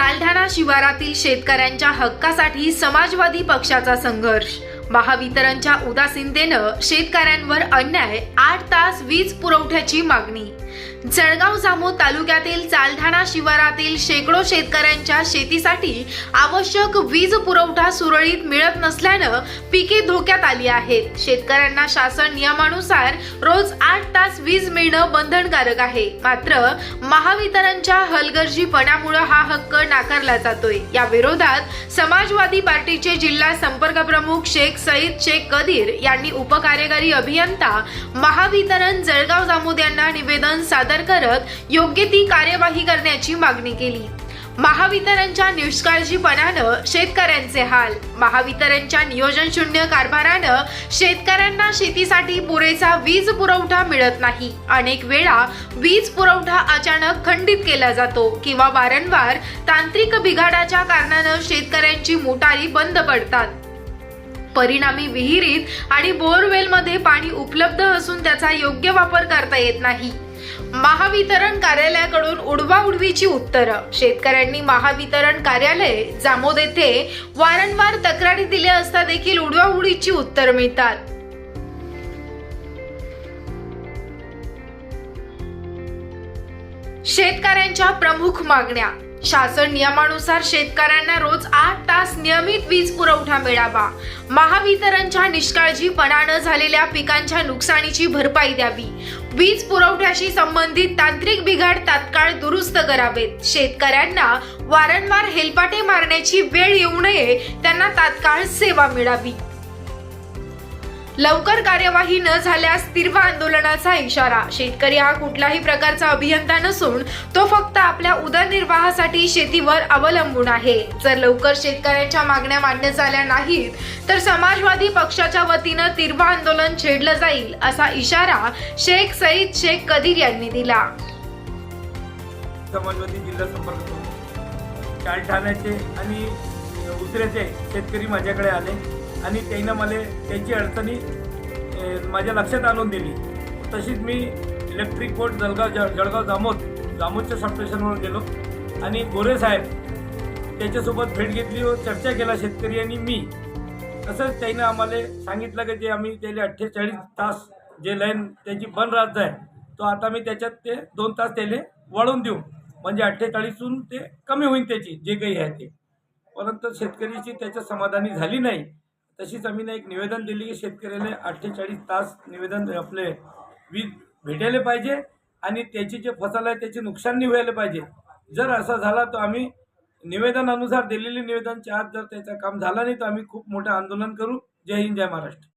सालढाणा शिवारातील शेतकऱ्यांच्या हक्कासाठी समाजवादी पक्षाचा संघर्ष. महावितरणच्या उदासीनतेनं शेतकऱ्यांवर अन्याय आठ तास वीज पुरवठ्याची मागणी. जळगाव जामोद तालुक्यातील चालठाणा शिवारातील शेकडो शेतकऱ्यांच्या शेतीसाठी आवश्यक वीज पुरवठा सुरळीत मिळत नसल्यानं पिके धोक्यात आली आहेत. शेतकऱ्यांना शासन नियमानुसार रोज आठ तास वीज मिळणं बंधनकारक आहे. मात्र महावितरणच्या हलगर्जीपणामुळे हा हक्क नाकारला जातोय. या विरोधात समाजवादी पार्टीचे जिल्हा संपर्क प्रमुख शेख सईद शेख कदीर यांनी उपकार्यकारी अभियंता महावितरण जळगाव जामोद यांना निवेदन सादर करत योग्य ती कार्यवाही करण्याची मागणी केली. महावितरणच्या निष्काळजीपणानं शेतकऱ्यांचे हाल महावितरणच्या नियोजन शून्य कारभारानं शेतकऱ्यांना शेतीसाठी पुरेसा वीज पुरवठा मिळत नाही. अनेक वेळा वीज पुरवठा अचानक खंडित केला जातो किंवा वारंवार तांत्रिक बिघाडाच्या कारणानं शेतकऱ्यांची मोटारी बंद पडतात. परिणामी विहिरीत आणि बोरवेलमध्ये पाणी उपलब्ध असून त्याचा योग्य वापर करता येत नाही. महावितरण कार्यालयाकडून उडवाउडवीची उत्तरं. शेतकऱ्यांनी महावितरण कार्यालय जामोद येथे वारंवार तक्रारी दिल्या असता देखील उडवाउडीची उत्तर मिळतात. शेतकऱ्यांच्या प्रमुख मागण्या. शासन नियमानुसार शेतकऱ्यांना रोज आठ तास नियमित वीज पुरवठा मिळावा. महावितरणच्या निष्काळजीपणानं झालेल्या पिकांच्या नुकसानीची भरपाई द्यावी. वीज पुरवठ्याशी संबंधित तांत्रिक बिघाड तात्काळ दुरुस्त करावेत. शेतकऱ्यांना वारंवार हेलपाटे मारण्याची वेळ येऊ नये त्यांना तात्काळ सेवा मिळावी. लवकर कार्यवाही न झाल्यास तीव्र आंदोलनाचा इशारा. शेतकरी हा कुठल्याही प्रकारचा अभियंता नसून तो फक्त आपल्या उदरनिर्वाहासाठी शेतीवर अवलंबून आहे. जर लवकर शेतकऱ्यांच्या मागण्या मान्य झाल्या नाहीत तर समाजवादी पक्षाच्या वतीनं तीव्र आंदोलन छेडलं जाईल असा इशारा शेख सईद शेख कदीर यांनी दिला. समाजवादी जिल्हा संपर्क प्रमुख ठाण्याचे आणि उतऱ्याचे शेतकरी माझ्याकडे आले. आणि त्यानं मला त्याची अडचणी माझ्या लक्षात आणून दिली. तशीच मी इलेक्ट्रिक बोर्ड जळगाव जळ जळगाव जामोद जामोदच्या सबस्टेशनवर गेलो. आणि गोरे साहेब त्याच्यासोबत भेट घेतली व चर्चा केला शेतकरी आणि मी. तसंच त्यानं आम्हाला सांगितलं की जे आम्ही त्याला अठ्ठेचाळीस तास जे लाईन त्याची बंद राहत आहे तो आता मी त्याच्यात ते दोन तास त्याला वळून देऊ. म्हणजे अठ्ठेचाळीसहून ते कमी होईल त्याची जे काही आहे ते. परंतु शेतकरीची त्याच्या समाधानी झाली नाही. तशीच आम्ही ना एक निवेदन दिली की शेतकऱ्याला अठ्ठेचाळीस तास निवेदन आपले वीज भेटायला पाहिजे आणि त्याची जे फसल आहे त्याचे नुकसान व्हायला पाहिजे. जर असा झाला तर आम्ही निवेदनानुसार दिलेले निवेदनच्या आत जर त्याचं काम झालं नाही तर आम्ही खूप मोठं आंदोलन करू. जय हिंद जय महाराष्ट्र.